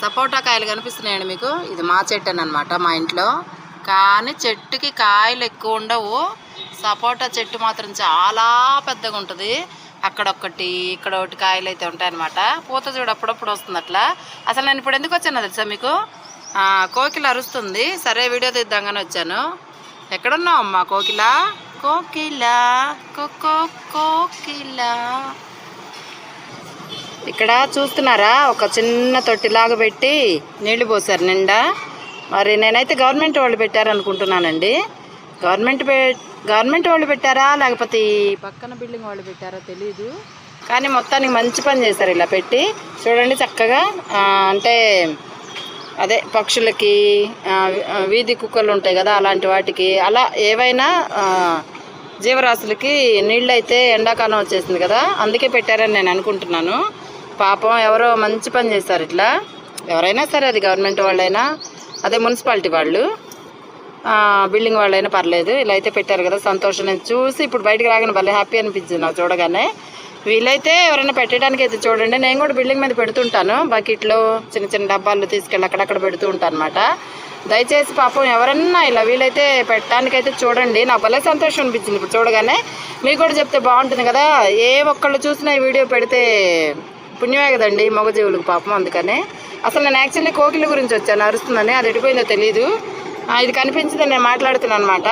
సపోటా కాయలు కనిపిస్తున్నాయండి మీకు. ఇది మా చెట్టు అనమాట మా ఇంట్లో. కానీ చెట్టుకి కాయలు ఎక్కువ ఉండవు. సపోటా చెట్టు మాత్రం చాలా పెద్దగా ఉంటుంది. అక్కడొక్కటి ఇక్కడ ఒకటి కాయలు అయితే ఉంటాయన్నమాట. పూత చూడు అప్పుడప్పుడు వస్తుంది అట్లా. అసలు నేను ఇప్పుడు ఎందుకు వచ్చాను తెలుసా మీకు? కోకిల అరుస్తుంది. సరే వీడియో తీద్దామని వచ్చాను. ఎక్కడున్నావు అమ్మా కోకిల? కోకిల. కోకిల. ఇక్కడ చూస్తున్నారా? ఒక చిన్న తొట్టిలాగా పెట్టి నీళ్ళు పోసారు నిండా. మరి నేనైతే గవర్నమెంట్ వాళ్ళు పెట్టారనుకుంటున్నానండి. గవర్నమెంట్ పె గవర్నమెంట్ వాళ్ళు పెట్టారా? లేకపోతే పక్కన బిల్డింగ్ వాళ్ళు పెట్టారా తెలీదు. కానీ మొత్తానికి మంచి పని చేశారు ఇలా పెట్టి. చూడండి చక్కగా అంటే అదే పక్షులకి వీధి కుక్కలు ఉంటాయి కదా అలాంటి వాటికి. అలా ఏవైనా జీవరాశులకి నీళ్ళు అయితే ఎండాకాలం వచ్చేసింది కదా అందుకే పెట్టారని నేను అనుకుంటున్నాను. పాపం ఎవరో మంచి పని చేశారు ఇట్లా. ఎవరైనా సరే అది గవర్నమెంట్ వాళ్ళైనా అదే మున్సిపాలిటీ వాళ్ళు. బిల్డింగ్ వాళ్ళైనా పర్లేదు ఇలా అయితే పెట్టారు కదా సంతోషం. నేను చూసి ఇప్పుడు బయటకు రాగానే భలే హ్యాపీ అనిపించింది నాకు చూడగానే. వీలైతే ఎవరైనా పెట్టడానికి అయితే చూడండి. నేను కూడా బిల్డింగ్ మీద పెడుతుంటాను. బకెట్లో చిన్న చిన్న డబ్బాలు తీసుకెళ్ళి అక్కడక్కడ పెడుతూ ఉంటాను అనమాట దయచేసి పాపం ఎవరన్నా ఇలా వీలైతే పెట్టడానికైతే చూడండి. నాకు భలే సంతోషం అనిపించింది. ఇప్పుడు చూడగానే మీకు కూడా చెప్తే బాగుంటుంది కదా. ఏ ఒక్కళ్ళు చూసినా ఈ వీడియో పెడితే పుణ్యమే కదండి మగజీవులకు పాపం అందుకనే. అసలు నేను యాక్చువల్లీ కోకిల గురించి వచ్చాను అరుస్తుందని అది ఎడిపోయిందో తెలీదు. ఇది కనిపించిందని నేను మాట్లాడుతున్నాను అనమాట